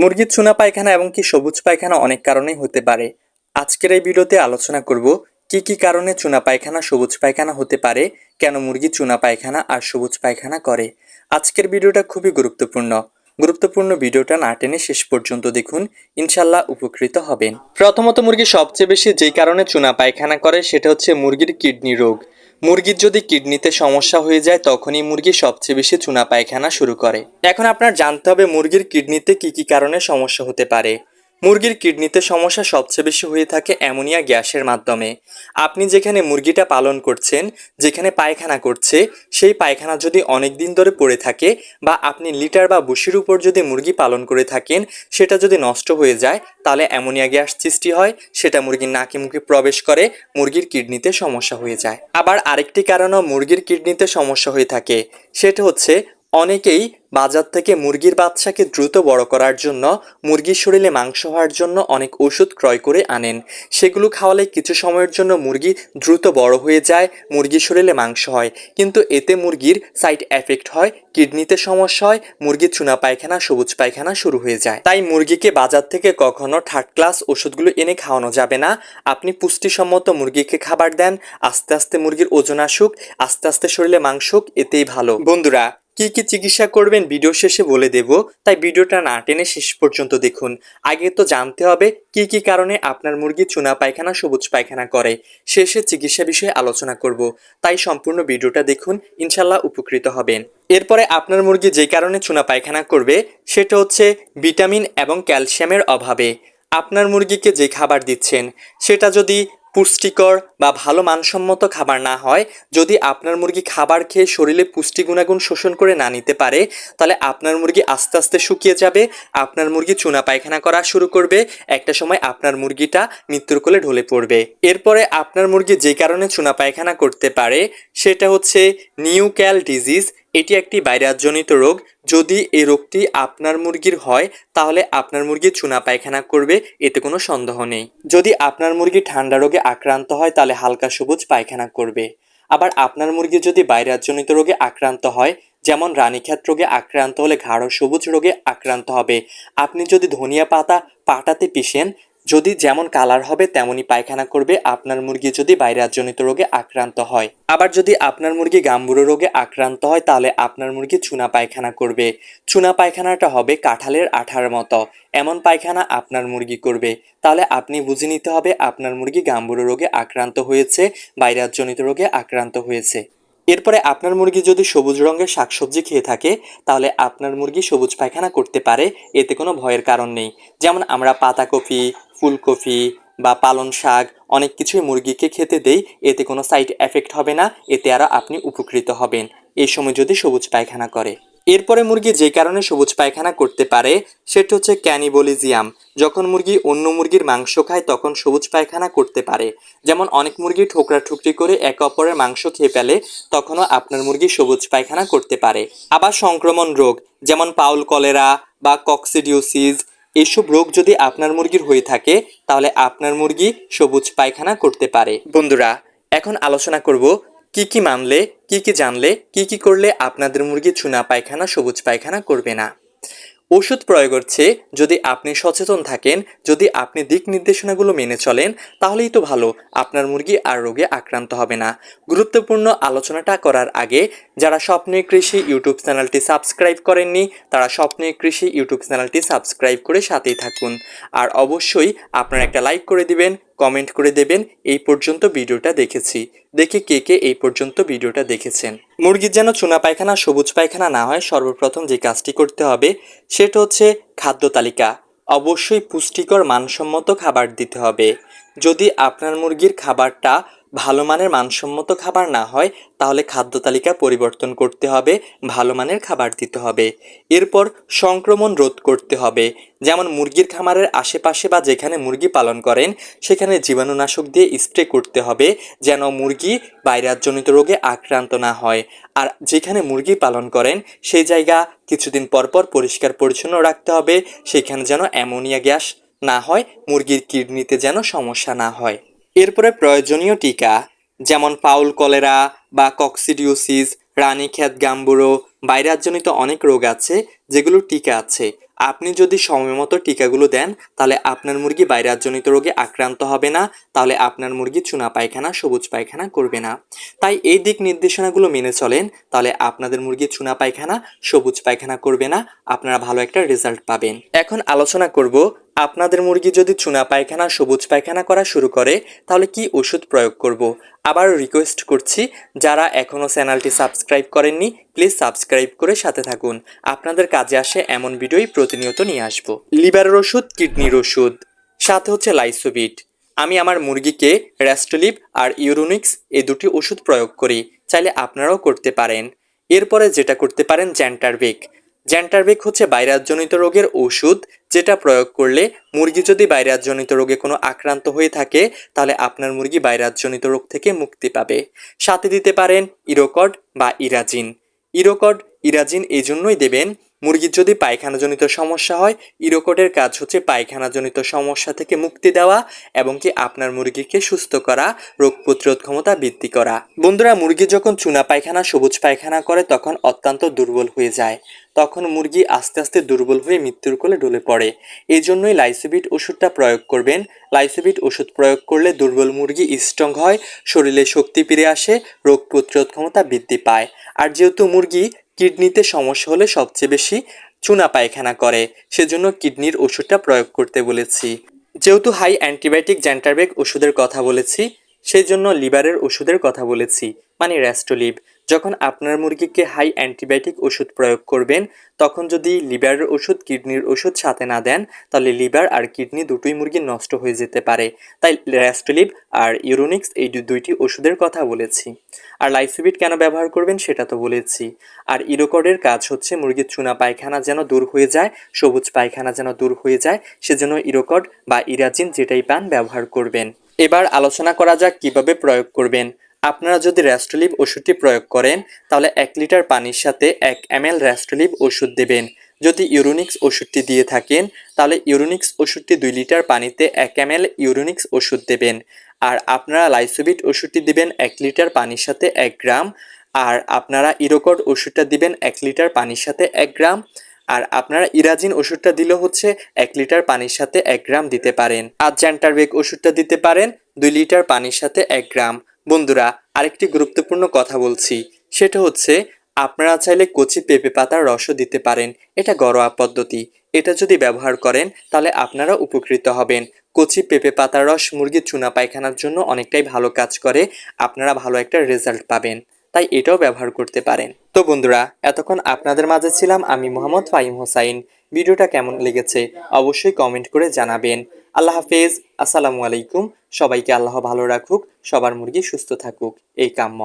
মুরগির চুনা পায়খানা এবং কি সবুজ পায়খানা অনেক কারণেই হতে পারে। আজকের এই ভিডিওতে আলোচনা করব, কি কি কারণে চুনা পায়খানা সবুজ পায়খানা হতে পারে, কেন মুরগি চুনা পায়খানা আর সবুজ পায়খানা করে। আজকের ভিডিওটা খুবই গুরুত্বপূর্ণ। গুরুত্বপূর্ণ ভিডিওটা না টেনে শেষ পর্যন্ত দেখুন ইনশাল্লাহ উপকৃত হবেন। প্রথমত মুরগি সবচেয়ে বেশি যেই কারণে চুনা পায়খানা করে, সেটা হচ্ছে মুরগির কিডনি রোগ। মুরগির যদি কিডনিতে সমস্যা হয়ে যায়, তখনই মুরগি সবচেয়ে বেশি চুনা পায়খানা শুরু করে। এখন আপনার জানতে হবে, মুরগির কিডনিতে কি কি কারণে সমস্যা হতে পারে। মুরগির কিডনিতে সমস্যা সবচেয়ে বেশি হয়ে থাকে অ্যামোনিয়া গ্যাসের মাধ্যমে। আপনি যেখানে মুরগিটা পালন করছেন, যেখানে পায়খানা করছে, সেই পায়খানা যদি অনেক দিন ধরে পড়ে থাকে বা আপনি লিটার বা বুসির উপর যদি মুরগি পালন করে থাকেন, সেটা যদি নষ্ট হয়ে যায়, তাহলে অ্যামোনিয়া গ্যাস সৃষ্টি হয়, সেটা মুরগির নাকে মুখে প্রবেশ করে, মুরগির কিডনিতে সমস্যা হয়ে যায়। আবার আরেকটি কারণও মুরগির কিডনিতে সমস্যা হয়ে থাকে, সেটা হচ্ছে অনেকেই বাজার থেকে মুরগির বাচ্চাকে দ্রুত বড় করার জন্য মুরগির শরীরে মাংস হওয়ার জন্য অনেক ওষুধ ক্রয় করে আনেন। সেগুলো খাওয়ালে কিছু সময়ের জন্য মুরগি দ্রুত বড় হয়ে যায়, মুরগির শরীরে মাংস হয়। কিন্তু এতে মুরগির সাইড এফেক্ট হয়, কিডনিতে সমস্যা হয়, মুরগির চুনা পায়খানা, সবুজ পায়খানা শুরু হয়ে যায়। তাই মুরগিকে বাজার থেকে কখনো থার্ড ক্লাস ওষুধগুলো এনে খাওয়ানো যাবে না। আপনি পুষ্টিসম্মত মুরগিকে খাবার দেন, আস্তে আস্তে মুরগির ওজন আসুক, আস্তে আস্তে শরীরে মাংস এতেই ভালো। বন্ধুরা কি কি চিকিৎসা করবেন ভিডিও শেষে বলে দেব, তাই ভিডিওটা না টেনে শেষ পর্যন্ত দেখুন। আগে তো জানতে হবে কি কি কারণে আপনার মুরগি চুনা পায়খানা, সবুজ পায়খানা করে। শেষে চিকিৎসা বিষয়ে আলোচনা করব, তাই সম্পূর্ণ ভিডিওটা দেখুন ইনশাল্লাহ উপকৃত হবেন। এরপরে আপনার মুরগি যে কারণে চুনা পায়খানা করবে, সেটা হচ্ছে ভিটামিন এবং ক্যালসিয়ামের অভাবে। আপনার মুরগিকে যে খাবার দিচ্ছেন, সেটা যদি পুষ্টিকর বা ভালো মানসম্মত খাবার না হয়, যদি আপনার মুরগি খাবার খেয়ে শরীরে পুষ্টি গুণাগুণ শোষণ করে না নিতে পারে, তাহলে আপনার মুরগি আস্তে আস্তে শুকিয়ে যাবে, আপনার মুরগি চুনা পায়খানা করা শুরু করবে, একটা সময় আপনার মুরগিটা মৃত্যুর কোলে ঢলে পড়বে। এরপরে আপনার মুরগি যে কারণে চুনা পায়খানা করতে পারে, সেটা হচ্ছে নিউক্যাল ডিজিজ এটি একটি ভাইরাসজনিত রোগ। যদি এই রোগটি আপনার মুরগির হয়, তাহলে আপনার মুরগি চুনা পায়খানা করবে, এতে কোনো সন্দেহ নেই। যদি আপনার মুরগি ঠান্ডা রোগে আক্রান্ত হয়, তাহলে হালকা সবুজ পায়খানা করবে। আবার আপনার মুরগি যদি ভাইরাসজনিত রোগে আক্রান্ত হয়, যেমন রানীক্ষেত রোগে আক্রান্ত হলে ঘাড় সবুজ রোগে আক্রান্ত হবে। আপনি যদি ধনিয়া পাতা পাটাতে পিষেন যদি যেমন কালার হবে, তেমনই পায়খানা করবে। আপনার মুরগি যদি ভাইরাসজনিত রোগে আক্রান্ত হয়। আবার যদি আপনার মুরগি গাম্বুরো রোগে আক্রান্ত হয়, তাহলে আপনার মুরগি চুনা পায়খানা করবে। চুনা পায়খানাটা হবে কাঁঠালের আঠার মতো। এমন পায়খানা আপনার মুরগি করবে। তাহলে আপনি বুঝে নিতে হবে, আপনার মুরগি গাম্বুরো রোগে আক্রান্ত হয়েছে, ভাইরাসজনিত রোগে আক্রান্ত হয়েছে। এরপরে আপনার মুরগি যদি সবুজ রঙের শাকসবজি খেয়ে থাকে, তাহলে আপনার মুরগি সবুজ পায়খানা করতে পারে। এতে কোনো ভয়ের কারণ নেই। যেমন আমরা পাতাকপি ফুলকপি বা পালন শাক, অনেক কিছুই মুরগিকে খেতে দেই, এতে কোনো সাইড এফেক্ট হবে না, এতে আরও আপনি উপকৃত হবেন। এই সময় যদি সবুজ পায়খানা করে। এরপরে মুরগি যে কারণে সবুজ পায়খানা করতে পারে, সেটা হচ্ছে ক্যানিবলিজিয়াম যখন মুরগি অন্য মুরগির মাংস খায়, তখন সবুজ পায়খানা করতে পারে। যেমন অনেক মুরগি ঠোকরা ঠুকরি করে একে অপরের মাংস খেয়ে ফেলে, তখনও আপনার মুরগি সবুজ পায়খানা করতে পারে। আবার সংক্রমণ রোগ, যেমন পাউল কলেরা বা কক্সিডিওসিস এইসব রোগ যদি আপনার মুরগির হয়ে থাকে, তাহলে আপনার মুরগি সবুজ পায়খানা করতে পারে। বন্ধুরা, এখন আলোচনা করব কি কি মানলে, কি কি জানলে, কি কি করলে আপনাদের মুরগি চুনা পায়খানা, সবুজ পায়খানা করবে না। ওষুধ প্রয়োগের চেয়ে যদি আপনি সচেতন থাকেন, যদি আপনি দিক নির্দেশনাগুলো মেনে চলেন, তাহলেই তো ভালো, আপনার মুরগি আর রোগে আক্রান্ত হবে না। গুরুত্বপূর্ণ আলোচনাটা করার আগে, যারা স্বপ্নের কৃষি ইউটিউব চ্যানেলটি সাবস্ক্রাইব করেননি, তারা স্বপ্নের কৃষি ইউটিউব চ্যানেলটি সাবস্ক্রাইব করে সাথেই থাকুন। আর অবশ্যই আপনারা একটা লাইক করে দিবেন কমেন্ট করে দেবেন। এই পর্যন্ত ভিডিওটা দেখেছি। দেখে কে কে এই পর্যন্ত ভিডিওটা দেখেছেন। মুরগির যেন চুনা পায়খানা, সবুজ পায়খানা না হয়, সর্বপ্রথম যে কাজটি করতে হবে, সেটা হচ্ছে খাদ্য তালিকা। অবশ্যই পুষ্টিকর, মানসম্মত খাবার দিতে হবে। যদি আপনার মুরগির খাবারটা ভালো মানের মানসম্মত খাবার না হয়, তাহলে খাদ্য তালিকা পরিবর্তন করতে হবে, ভালো মানের খাবার দিতে হবে। এরপর সংক্রমণ রোধ করতে হবে। যেমন মুরগির খামারের আশেপাশে বা যেখানে মুরগি পালন করেন, সেখানে জীবাণুনাশক দিয়ে স্প্রে করতে হবে, যেন মুরগি ভাইরাসজনিত রোগে আক্রান্ত না হয়। আর যেখানে মুরগি পালন করেন, সেই জায়গা কিছুদিন পর পর পরিষ্কার পরিচ্ছন্ন রাখতে হবে, সেখানে যেন অ্যামোনিয়া গ্যাস না হয়, মুরগির কিডনিতে যেন সমস্যা না হয়। এরপরে প্রয়োজনীয় টিকা, যেমন পাউল কলেরা বা কক্সিডিওসিস রানীক্ষেত গাম্বুরো, ভাইরাসজনিত অনেক রোগ আছে যেগুলোর টিকা আছে। আপনি যদি সময় মতো টিকাগুলো দেন, তাহলে আপনার মুরগি ভাইরাসজনিত রোগে আক্রান্ত হবে না, তাহলে আপনার মুরগি চুনা পায়খানা, সবুজ পায়খানা করবে না। তাই এই দিক নির্দেশনাগুলো মেনে চলেন, তাহলে আপনাদের মুরগি চুনা পায়খানা, সবুজ পায়খানা করবে না, আপনারা ভালো একটা রেজাল্ট পাবেন। এখন আলোচনা করব আপনাদের মুরগি যদি চুনা পায়খানা, সবুজ পায়খানা করা শুরু করে, তাহলে কি ওষুধ প্রয়োগ করব? আবার রিকোয়েস্ট করছি, যারা এখনও চ্যানেলটি সাবস্ক্রাইব করেননি প্লিজ সাবস্ক্রাইব করে সাথে থাকুন। আপনাদের কাজে আসে এমন ভিডিওই প্রতিনিয়ত নিয়ে আসব। লিভারের ওষুধ কিডনির ওষুধ, সাথে হচ্ছে লাইসোবিট আমি আমার মুরগিকে র্যাস্টোলিভ আর ইউরোনিক্স এই দুটি ওষুধ প্রয়োগ করি, চাইলে আপনারাও করতে পারেন। এরপরে যেটা করতে পারেন জ্যান্টারবেক জ্যান্টারবেক হচ্ছে ভাইরাসজনিত রোগের ওষুধ যেটা প্রয়োগ করলে মুরগি যদি ভাইরাসজনিত রোগে কোনো আক্রান্ত হয়ে থাকে, তাহলে আপনার মুরগি ভাইরাসজনিত রোগ থেকে মুক্তি পাবে। সাথে দিতে পারেন ইরোকড বা ইরাজিন। ইরোকড, ইরাজিন এই জন্যই দেবেন মুরগির যদি পায়খানাজনিত সমস্যা হয়, ইরোকডের কাজ হচ্ছে পায়খানাজনিত সমস্যা থেকে মুক্তি দেওয়া এবং কি আপনার মুরগিকে সুস্থ করা, রোগ প্রতিরোধ ক্ষমতা বৃদ্ধি করা। বন্ধুরা, মুরগি যখন চুনা পায়খানা, সবুজ পায়খানা করে, তখন অত্যন্ত দুর্বল হয়ে যায়। তখন মুরগি আস্তে আস্তে দুর্বল হয়ে মৃত্যুর কোলে ঢলে পড়ে। এই জন্যই লাইসোবিট ওষুধটা প্রয়োগ করবেন। লাইসোবিট ওষুধ প্রয়োগ করলে দুর্বল মুরগি স্ট্রং হয়, শরীরে শক্তি ফিরে আসে, রোগ প্রতিরোধ ক্ষমতা বৃদ্ধি পায়। আর যেহেতু মুরগি কিডনিতে সমস্যা হলে সবচেয়ে বেশি চুনা পায়খানা করে। সেজন্য কিডনির ওষুধটা প্রয়োগ করতে বলেছি। যেহেতু হাই অ্যান্টিবায়োটিক জ্যান্টারবেক ওষুধের কথা বলেছি সেই জন্য লিভারের ওষুধের কথা বলেছি মানে র্যাস্টোলিভ যখন আপনার মুরগিকে হাই অ্যান্টিবায়োটিক ওষুধ প্রয়োগ করবেন, তখন যদি লিভারের ওষুধ কিডনির ওষুধ সাথে না দেন, তাহলে লিভার আর কিডনি দুটোই মুরগি নষ্ট হয়ে যেতে পারে। তাই র্যাস্টোলিভ আর ইউরোনিক্স এই দুইটি ওষুধের কথা বলেছি। আর লাইসোবিট কেন ব্যবহার করবেন সেটা তো বলেছি। আর ইরোকডের কাজ হচ্ছে মুরগির চুনা পায়খানা যেন দূর হয়ে যায়, সবুজ পায়খানা যেন দূর হয়ে যায়, সেজন্য ইরোকড বা ইরাজিন যেটাই পান ব্যবহার করবেন। এবার আলোচনা করা যাক কীভাবে প্রয়োগ করবেন। আপনারা যদি র্যাস্টোলিভ ওষুধটি প্রয়োগ করেন, তাহলে এক লিটার পানির সাথে এক এম এল র্যাস্টোলিভ ওষুধ দেবেন। যদি ইউরোনিক্স ওষুধটি দিয়ে থাকেন, তাহলে ইউরোনিক্স ওষুধটি দুই লিটার পানিতে এক এম এল ইউরোনিক্স ওষুধ দেবেন। আর আপনারা লাইসোবিট ওষুধটি দিবেন এক লিটার পানির সাথে এক গ্রাম। আর আপনারা ইরোকড ওষুধটা দিবেন এক লিটার পানির সাথে এক গ্রাম। আর আপনারা ইরাজিন ওষুধটা দিলে হচ্ছে এক লিটার পানির সাথে এক গ্রাম দিতে পারেন। আর জ্যান্টারবেক ওষুধটা দিতে পারেন দুই লিটার পানির সাথে এক গ্রাম। বন্ধুরা, আরেকটি গুরুত্বপূর্ণ কথা বলছি, সেটা হচ্ছে আপনারা চাইলে কচি পেঁপে পাতার রসও দিতে পারেন। এটা ঘরোয়া পদ্ধতি। এটা যদি ব্যবহার করেন, তাহলে আপনারা উপকৃত হবেন। কচি পেঁপে পাতার রস মুরগির চুনা পায়খানার জন্য অনেকটাই ভালো কাজ করে। আপনারা ভালো একটা রেজাল্ট পাবেন। তাই এটাও ব্যবহার করতে পারেন। তো বন্ধুরা, এতক্ষণ আপনাদের মাঝে ছিলাম আমি মোহাম্মদ ফাইম হোসাইন। ভিডিওটা কেমন লেগেছে অবশ্যই কমেন্ট করে জানাবেন। আল্লাহ হাফেজ, আসসালামু আলাইকুম। সবাইকে আল্লাহ ভালো রাখুক, সবার মুরগি সুস্থ থাকুক। এই কাম্য।